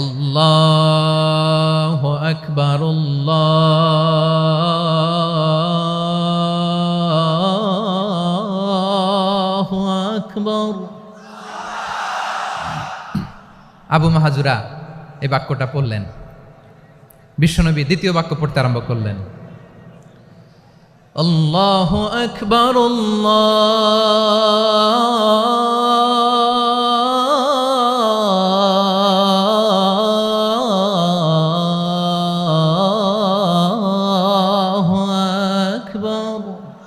আল্লাহ আকবর আকবর আবু মাহাজুরা, এই বাক্যটা পড়লেন। বিশ্বনবী দ্বিতীয় বাক্য পড়তে আরম্ভ করলেন। আল্লাহ আকবর আকবর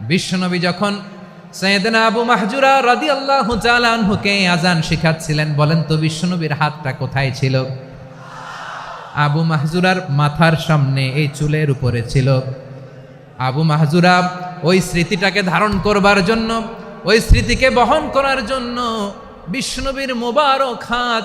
বিশ্বনবী যখন সৈয়দনা আবু মাহজুরা রাদি আল্লাহ আনহুকে আজান শিখাচ্ছিলেন, বলেন, তো বিশ্বনবীর হাতটা কোথায় ছিল? আবু মাহজুরার মাথার সামনে এই চুলের উপরে ছিল। আবু মাহজুরা ওই স্মৃতিটাকে ধারণ করবার জন্য, ওই স্মৃতিকে বহন করার জন্য বিষ্ণুবীর মোবারক হাত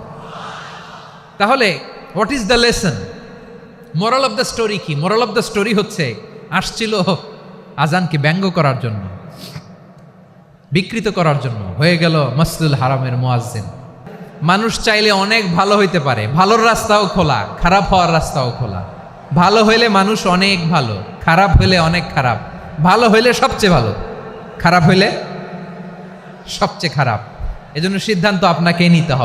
তাহলে what is the lesson moral of the story কি? মোরাল অফ দ্য স্টোরি হচ্ছে, আসছিল আজানকে ব্যঙ্গ করার জন্য, বিকৃত করার জন্য, হয়ে গেল মসজিদুল হারামের মোয়াজ্জিন। মানুষ চাইলে অনেক ভালো হইতে পারে, ভালোর রাস্তাও খোলা, খারাপ হওয়ার রাস্তাও খোলা। ভালো হইলে মানুষ অনেক ভালো, খারাপ হইলে অনেক খারাপ, ভালো হইলে সবচেয়ে ভালো, খারাপ হইলে সবচেয়ে খারাপ। এজন্য সিদ্ধান্ত আপনাকে নিতে হবে।